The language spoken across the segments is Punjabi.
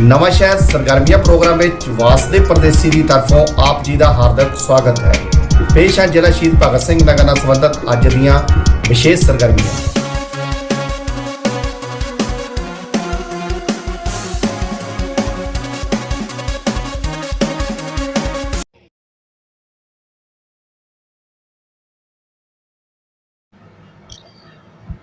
ਨਵਾਂ ਸ਼ਹਿਰ ਸਰਗਰਮੀਆਂ ਪ੍ਰੋਗਰਾਮ ਵਿੱਚ ਵਾਸਦੇ ਪਰਦੇਸੀ ਦੀ ਤਰਫੋਂ ਆਪ ਜੀ ਦਾ ਹਾਰਦਿਕ ਸਵਾਗਤ ਹੈ। ਪੇਸ਼ ਹੈ ਜ਼ਿਲ੍ਹਾ ਸ਼ਹੀਦ ਭਗਤ ਸਿੰਘ ਨਗਰ ਨਾਲ ਸੰਬੰਧਿਤ ਅੱਜ ਦੀਆਂ ਵਿਸ਼ੇਸ਼ ਸਰਗਰਮੀਆਂ।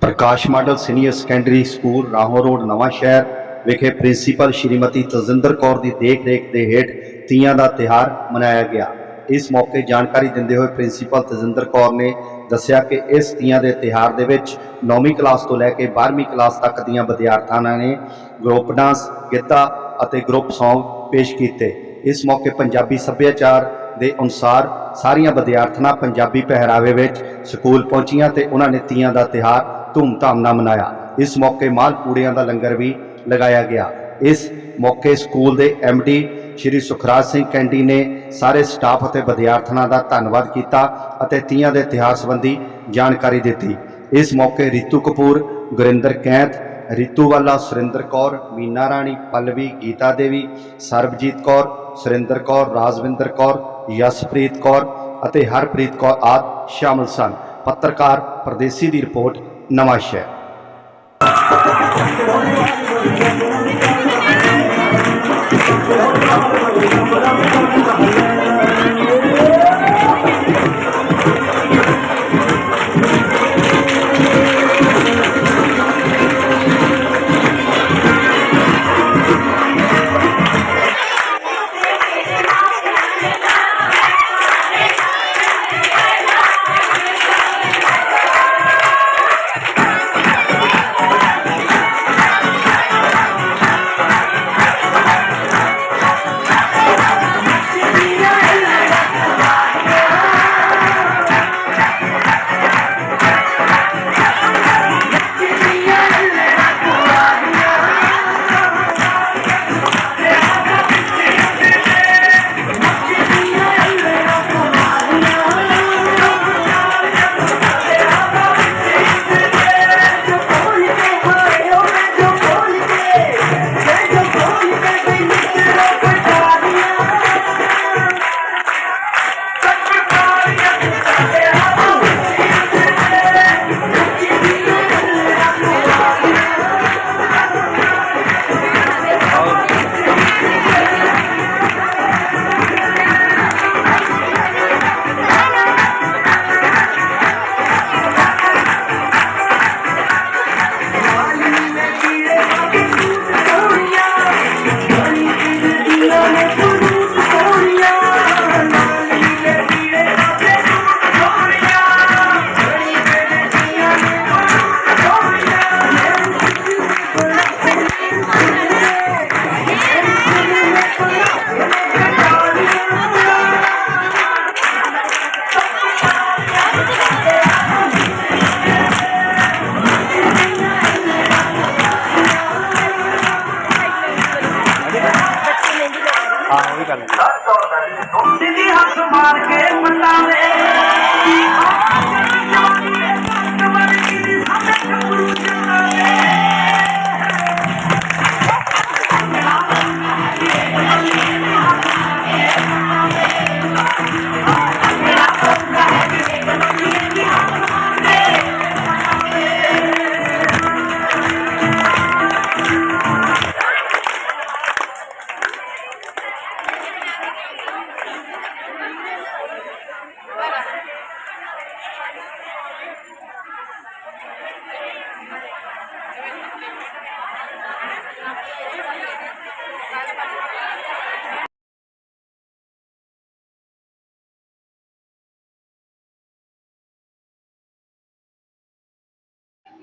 Prakash model senior secondary school Rahon road Nawanshahr ਵਿਖੇ ਪ੍ਰਿੰਸੀਪਲ ਸ਼੍ਰੀਮਤੀ ਤਜਿੰਦਰ ਕੌਰ ਦੀ ਦੇਖ ਰੇਖ ਦੇ ਹੇਠ ਤੀਆਂ ਦਾ ਤਿਹਾਰ ਮਨਾਇਆ ਗਿਆ। ਇਸ ਮੌਕੇ ਜਾਣਕਾਰੀ ਦਿੰਦੇ ਹੋਏ ਪ੍ਰਿੰਸੀਪਲ ਤਜਿੰਦਰ ਕੌਰ ਨੇ ਦੱਸਿਆ ਕਿ ਇਸ ਤੀਆਂ ਦੇ ਤਿਹਾਰ ਦੇ ਵਿੱਚ 9ਵੀਂ ਕਲਾਸ ਤੋਂ ਲੈ ਕੇ 12ਵੀਂ ਕਲਾਸ ਤੱਕ ਦੀਆਂ ਵਿਦਿਆਰਥਣਾਂ ਨੇ ਗਰੁੱਪ ਡਾਂਸ, ਗਿੱਧਾ ਅਤੇ ਗਰੁੱਪ ਸੌਂਗ ਪੇਸ਼ ਕੀਤੇ। ਇਸ ਮੌਕੇ ਪੰਜਾਬੀ ਸੱਭਿਆਚਾਰ ਦੇ ਅਨੁਸਾਰ ਸਾਰੀਆਂ ਵਿਦਿਆਰਥਣਾਂ ਪੰਜਾਬੀ ਪਹਿਰਾਵੇ ਵਿੱਚ ਸਕੂਲ ਪਹੁੰਚੀਆਂ ਤੇ ਉਹਨਾਂ ਨੇ ਤੀਆਂ ਦਾ ਤਿਹਾਰ ਧੂਮਧਾਮ ਨਾਲ ਮਨਾਇਆ। ਇਸ ਮੌਕੇ ਮਾਲ ਪੂੜਿਆਂ ਦਾ ਲੰਗਰ ਵੀ ਲਗਾਇਆ ਗਿਆ। ਇਸ ਮੌਕੇ ਸਕੂਲ ਦੇ ਡੀ ਸ਼੍ਰੀ ਸੁਖਰਾਜ ਸਿੰਘ ਕੈਂਡੀ ਨੇ ਸਾਰੇ ਸਟਾਫ ਅਤੇ ਵਿਦਿਆਰਥਣਾਂ ਦਾ ਧੰਨਵਾਦ ਕੀਤਾ ਅਤੇ ਤੀਆਂ ਦੇ ਇਤਿਹਾਸ ਸੰਬੰਧੀ ਜਾਣਕਾਰੀ ਦਿੱਤੀ। ਇਸ ਮੌਕੇ ਰੀਤੂ ਕਪੂਰ, ਗੁਰਿੰਦਰ ਕੈਂਥ, ਰੀਤੂ ਵਾਲਾ, ਸੁਰਿੰਦਰ ਕੌਰ, ਮੀਨਾ ਰਾਣੀ, ਪੱਲਵੀ, ਗੀਤਾ ਦੇਵੀ, ਸਰਬਜੀਤ ਕੌਰ, ਸੁਰਿੰਦਰ ਕੌਰ, ਰਾਜਵਿੰਦਰ ਕੌਰ, ਯਸ਼ਪ੍ਰੀਤ ਕੌਰ ਅਤੇ ਹਰਪ੍ਰੀਤ ਕੌਰ ਆਦਿ ਸ਼ਾਮਲ ਸਨ। ਪੱਤਰਕਾਰ ਪਰਦੇਸੀ ਦੀ ਰਿਪੋਰਟ ਨਵਾਂ ਸ਼ਹਿਰ Thank you.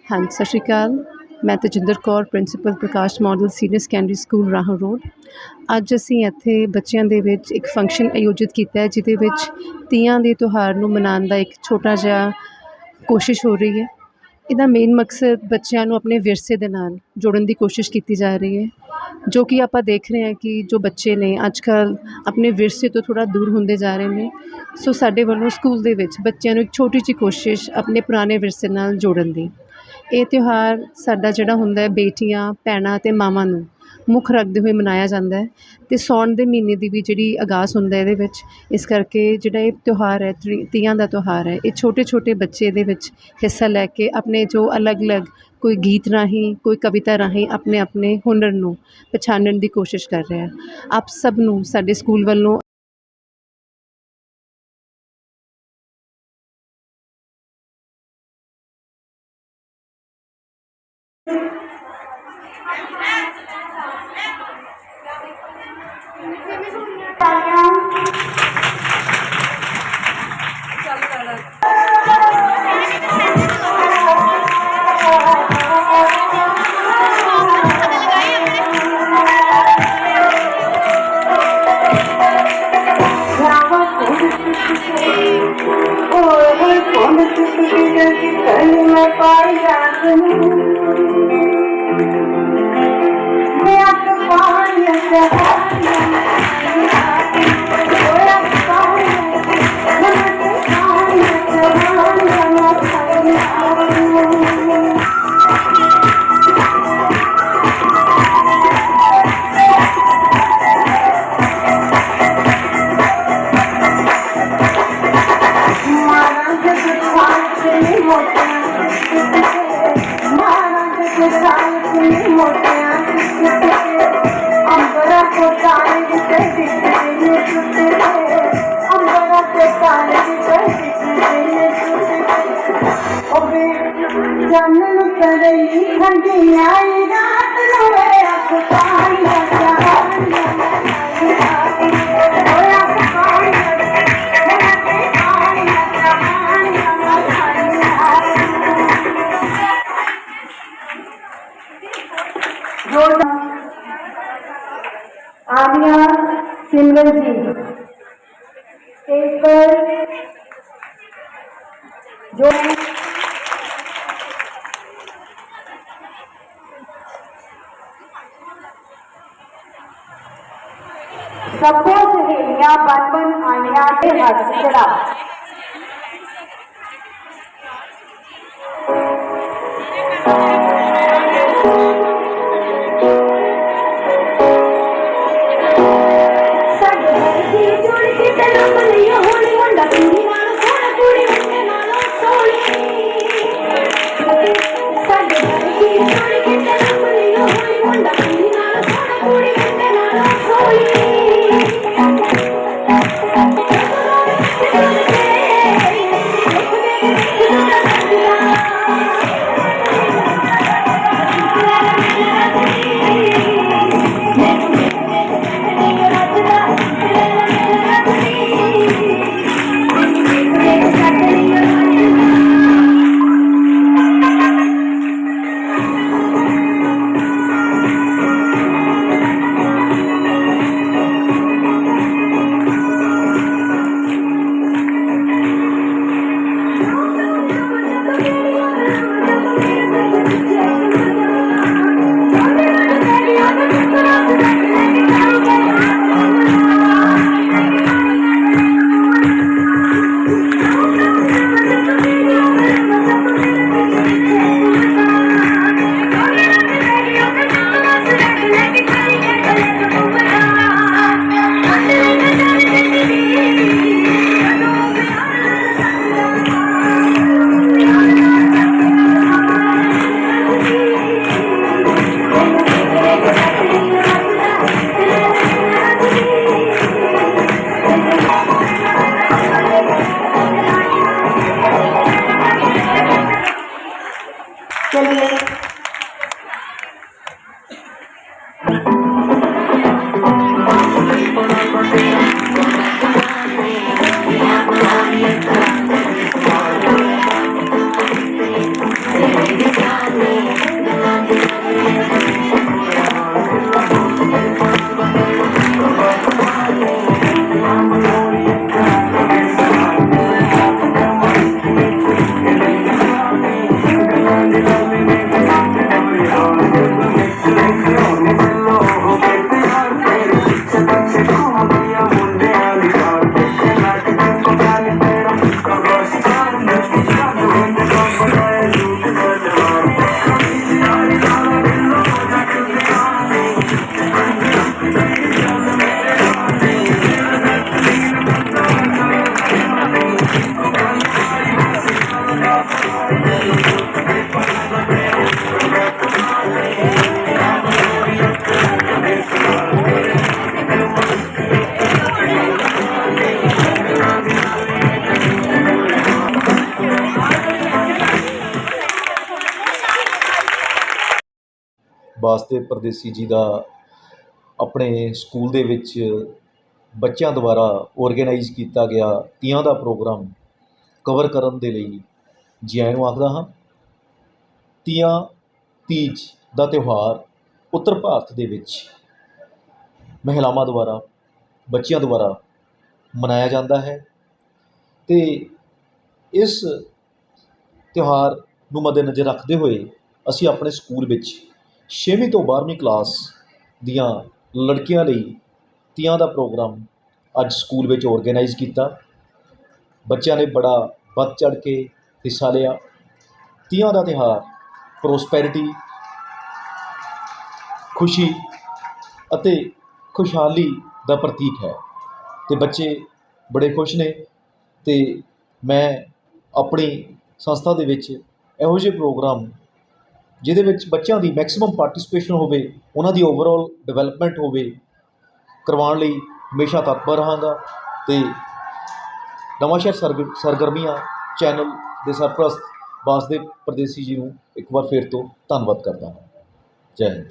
ਹਾਂਜੀ, ਸਤਿ ਸ਼੍ਰੀ ਅਕਾਲ। ਮੈਂ Tajinder Kaur, principal Prakash model, senior secondary school Rahon road. ਅੱਜ ਅਸੀਂ ਇੱਥੇ ਬੱਚਿਆਂ ਦੇ ਵਿੱਚ ਇੱਕ ਫੰਕਸ਼ਨ ਆਯੋਜਿਤ ਕੀਤਾ ਹੈ, ਜਿਹਦੇ ਵਿੱਚ ਤੀਆਂ ਦੇ ਤਿਉਹਾਰ ਨੂੰ ਮਨਾਉਣ ਦਾ ਇੱਕ ਛੋਟਾ ਜਿਹਾ ਕੋਸ਼ਿਸ਼ ਹੋ ਰਹੀ ਹੈ। ਇਹਦਾ ਮੇਨ ਮਕਸਦ ਬੱਚਿਆਂ ਨੂੰ ਆਪਣੇ ਵਿਰਸੇ ਦੇ ਨਾਲ ਜੋੜਨ ਦੀ ਕੋਸ਼ਿਸ਼ ਕੀਤੀ ਜਾ ਰਹੀ ਹੈ, ਜੋ ਕਿ ਆਪਾਂ ਦੇਖ ਰਹੇ ਹਾਂ ਕਿ ਜੋ ਬੱਚੇ ਨੇ ਅੱਜ ਕੱਲ੍ਹ ਆਪਣੇ ਵਿਰਸੇ ਤੋਂ ਥੋੜ੍ਹਾ ਦੂਰ ਹੁੰਦੇ ਜਾ ਰਹੇ ਨੇ, ਸੋ ਸਾਡੇ ਵੱਲੋਂ ਸਕੂਲ ਦੇ ਵਿੱਚ ਬੱਚਿਆਂ ਨੂੰ ਇੱਕ ਛੋਟੀ ਜਿਹੀ ਕੋਸ਼ਿਸ਼ ਆਪਣੇ ਪੁਰਾਣੇ ਵਿਰਸੇ ਨਾਲ ਜੋੜਨ ਦੀ। ਇਹ ਤਿਉਹਾਰ ਸਾਡਾ ਜਿਹੜਾ ਹੁੰਦਾ ਬੇਟੀਆਂ, ਭੈਣਾਂ ਅਤੇ ਮਾਵਾਂ ਨੂੰ ਮੁੱਖ ਰੱਖਦੇ ਹੋਏ ਮਨਾਇਆ ਜਾਂਦਾ ਹੈ ਅਤੇ ਸਾਉਣ ਦੇ ਮਹੀਨੇ ਦੀ ਵੀ ਜਿਹੜੀ ਆਗਾਜ਼ ਹੁੰਦਾ ਇਹਦੇ ਵਿੱਚ, ਇਸ ਕਰਕੇ ਜਿਹੜਾ ਇਹ ਤਿਉਹਾਰ ਹੈ ਤੀ ਤੀਆਂ ਦਾ ਤਿਉਹਾਰ ਹੈ, ਇਹ ਛੋਟੇ ਛੋਟੇ ਬੱਚੇ ਇਹਦੇ ਵਿੱਚ ਹਿੱਸਾ ਲੈ ਕੇ ਆਪਣੇ ਜੋ ਅਲੱਗ-ਅਲੱਗ ਕੋਈ ਗੀਤ ਰਾਹੀਂ, ਕੋਈ ਕਵਿਤਾ ਰਾਹੀਂ ਆਪਣੇ ਆਪਣੇ ਹੁਨਰ ਨੂੰ ਪਛਾਣਨ ਦੀ ਕੋਸ਼ਿਸ਼ ਕਰ ਰਿਹਾ ਆਪ ਸਭ ਨੂੰ ਸਾਡੇ ਸਕੂਲ ਵੱਲੋਂ Yeah. ਸਾਡੇ ਵਾਸਤੇ ਪਰਦੇਸੀ ਜੀ ਦਾ ਆਪਣੇ ਸਕੂਲ ਦੇ ਵਿੱਚ ਬੱਚਿਆਂ ਦੁਆਰਾ ਆਰਗੇਨਾਈਜ਼ ਕੀਤਾ ਗਿਆ ਤੀਆਂ ਦਾ ਪ੍ਰੋਗਰਾਮ ਕਵਰ ਕਰਨ ਦੇ ਲਈ ਜੀ ਆਇਆਂ ਨੂੰ ਆਖਦਾ ਹਾਂ। ਤੀਆਂ ਤੀਜ ਦਾ ਤਿਉਹਾਰ ਉੱਤਰ ਭਾਰਤ ਦੇ ਵਿੱਚ ਮਹਿਲਾਵਾਂ ਦੁਆਰਾ, ਬੱਚਿਆਂ ਦੁਆਰਾ ਮਨਾਇਆ ਜਾਂਦਾ ਹੈ ਅਤੇ ਇਸ ਤਿਉਹਾਰ ਨੂੰ ਮੱਦੇਨਜ਼ਰ ਰੱਖਦੇ ਹੋਏ ਅਸੀਂ ਆਪਣੇ ਸਕੂਲ ਵਿੱਚ ਛੇਵੀਂ ਤੋਂ ਬਾਰ੍ਹਵੀਂ ਕਲਾਸ ਦੀਆਂ ਲੜਕੀਆਂ ਲਈ ਤੀਆਂ ਦਾ ਪ੍ਰੋਗਰਾਮ ਅੱਜ ਸਕੂਲ ਵਿੱਚ ਔਰਗਨਾਈਜ਼ ਕੀਤਾ। ਬੱਚਿਆਂ ਨੇ ਬੜਾ ਵੱਧ ਚੜ੍ਹ ਕੇ ਹਿੱਸਾ ਲਿਆ। ਤੀਆਂ ਦਾ ਤਿਉਹਾਰ ਪ੍ਰੋਸਪੈਰਿਟੀ ਖੁਸ਼ੀ ਅਤੇ ਖੁਸ਼ਹਾਲੀ ਦਾ ਪ੍ਰਤੀਕ ਹੈ। ਅਤੇ ਬੱਚੇ ਬੜੇ ਖੁਸ਼ ਨੇ ਅਤੇ ਮੈਂ ਆਪਣੀ ਸੰਸਥਾ ਦੇ ਵਿੱਚ ਇਹੋ ਜਿਹੇ ਪ੍ਰੋਗਰਾਮ ਜਿਹਦੇ ਵਿੱਚ ਬੱਚਿਆਂ ਦੀ ਮੈਕਸੀਮਮ ਪਾਰਟੀਸਪੇਸ਼ਨ ਹੋਵੇ, ਉਹਨਾਂ ਦੀ ਓਵਰਆਲ ਡਿਵੈਲਪਮੈਂਟ ਹੋਵੇ, ਕਰਵਾਉਣ ਲਈ ਹਮੇਸ਼ਾ ਤਤਪਰ ਰਹਾਂਗਾ ਅਤੇ ਨਵਾਂਸ਼ਹਿਰ ਸਰਗਰਮੀਆਂ ਚੈਨਲ ਦੇ ਸਰਪ੍ਰਸਤ ਬਾਸਦੇਵ ਪ੍ਰਦੇਸੀ ਜੀ ਨੂੰ ਇੱਕ ਵਾਰ ਫੇਰ ਤੋਂ ਧੰਨਵਾਦ ਕਰਦਾ ਹਾਂ। ਜੈ ਹਿੰਦ।